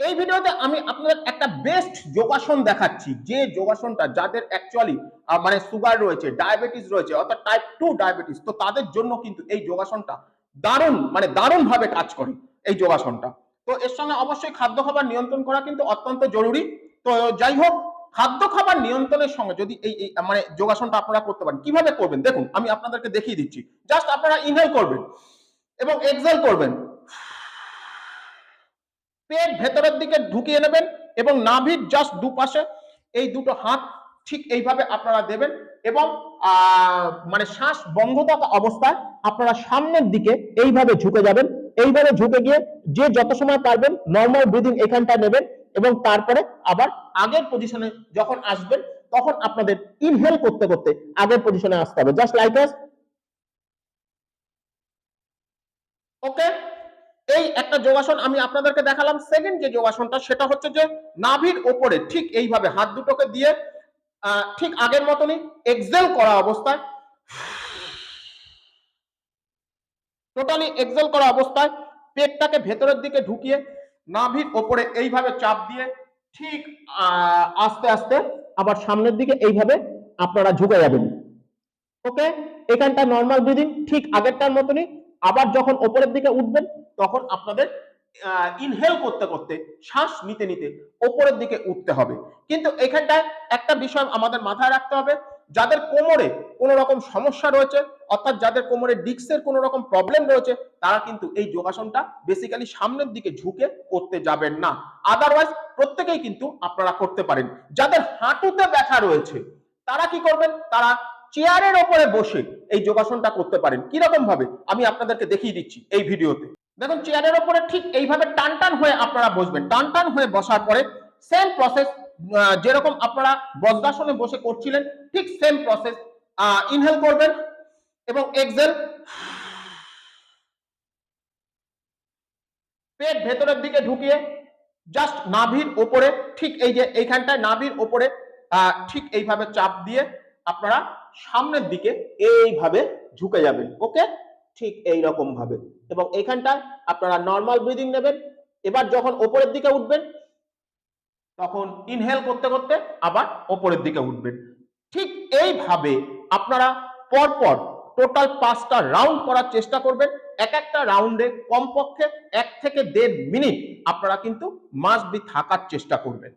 এই ভিডিওতে আমি আপনাদের একটা বেস্ট যোগাসন দেখাচ্ছি। যে যোগাসনটা যাদের অ্যাকচুয়ালি মানে সুগার রয়েছে ডায়াবেটিস রয়েছে, অর্থাৎ টাইপ টু ডায়াবেটিস তো তাদের জন্য কিন্তু এই যোগাসনটা দারুণ মানে দারুণ ভাবে কাজ করে এই যোগাসনটা। তো এর সঙ্গে অবশ্যই খাদ্য খাবার নিয়ন্ত্রণ করা কিন্তু অত্যন্ত জরুরি। তো যাই হোক, খাদ্য খাবার নিয়ন্ত্রণের সঙ্গে যদি এই এই মানে যোগাসনটা আপনারা করতে পারেন, কীভাবে করবেন? দেখুন, আমি আপনাদেরকে দেখিয়ে দিচ্ছি। জাস্ট আপনারা ইনহেল করবেন এবং এক্সেল করবেন। পেট ভেতরের দিকে ঢুকিয়ে নেবেন এবং নাভির জাস্ট দুপাশে এই দুটো হাত ঠিক এইভাবে আপনারা দেবেন এবং মানে শ্বাস বন্ধ থাকা অবস্থায় আপনারা সামনের দিকে এইভাবে ঝুঁকে যাবেন। এইভাবে ঝুঁকে গিয়ে যে যত সময় পারবেন নর্মাল ব্রিদিং এখানটা নেবেন এবং তারপরে আবার আগের পজিশনে যখন আসবেন তখন আপনাদের ইনহেল করতে করতে আগের পজিশনে আসতে হবে। জাস্ট লাইক ওকে এই একটা যোগাসন আমি আপনাদেরকে দেখালাম সেকেন্ড যে যোগাসনটা সেটা হচ্ছে যে নাভির ওপরে ঠিক এইভাবে হাত দুটোকে দিয়ে ঠিক আগের মতনই এক্সেল করা অবস্থায়। টোটালি এক্সেল করা অবস্থায়, পেটটাকে ভেতরের দিকে ঢুকিয়ে, নাভির ওপরে এইভাবে চাপ দিয়ে, ঠিক আস্তে আস্তে আবার সামনের দিকে এইভাবে আপনারা ঝুঁকে যাবেন। ওকে এখানটা নর্মাল ব্রিদিং ঠিক আগেরটার মতনই আবার যখন ওপরের দিকে উঠবেন, তখন আপনাদের ইনহেল করতে করতে, শ্বাস নিতে নিতে ওপরের দিকে উঠতে হবে। কিন্তু এখানটায় একটা বিষয় আমাদের মাথায় রাখতে হবে, যাদের কোমরে কোনো রকম সমস্যা রয়েছে, অর্থাৎ যাদের কোমরে ডিস্কের কোনো রকম প্রবলেম রয়েছে, তারা কিন্তু এই যোগাসনটা বেসিক্যালি সামনের দিকে ঝুঁকে করতে যাবেন না। আদারওয়াইজ প্রত্যেকেই কিন্তু আপনারা করতে পারেন। যাদের হাঁটুতে ব্যথা রয়েছে, তারা কি করবেন? তারা চেয়ারের ওপরে বসে এই যোগাসনটা করতে পারেন। কীরকম ভাবে আমি আপনাদেরকে দেখিয়ে দিচ্ছি এই ভিডিওতে। দেখুন চেয়ারের ওপরে ঠিক এইভাবে টান টান হয়ে আপনারা বসবেন। টান টান হয়ে বসার পরে সেম প্রসেস যেরকম আপনারা বজ্রাসনে বসে করছিলেন, ঠিক সেম প্রসেস ইনহেল করবেন এবং এক্সেল পেট ভেতরের দিকে ঢুকিয়ে জাস্ট নাভির ওপরে, ঠিক এই যে এইখানটায় নাভির ওপরে ঠিক এইভাবে চাপ দিয়ে আপনারা সামনের দিকে এইভাবে ঝুঁকে যাবেন ওকে ঠিক এই রকম ভাবে এবং এইখানটায় আপনারা নর্মাল ব্রিদিং নেবেন। এবার যখন ওপরের দিকে উঠবেন, তখন ইনহেল করতে করতে আবার ওপরের দিকে উঠবেন। ঠিক এইভাবে আপনারা পরপর টোটাল পাঁচটা রাউন্ড করার চেষ্টা করবেন। এক একটা রাউন্ডে কমপক্ষে এক থেকে দেড় মিনিট আপনারা কিন্তু মাস্ট বি থাকার চেষ্টা করবেন।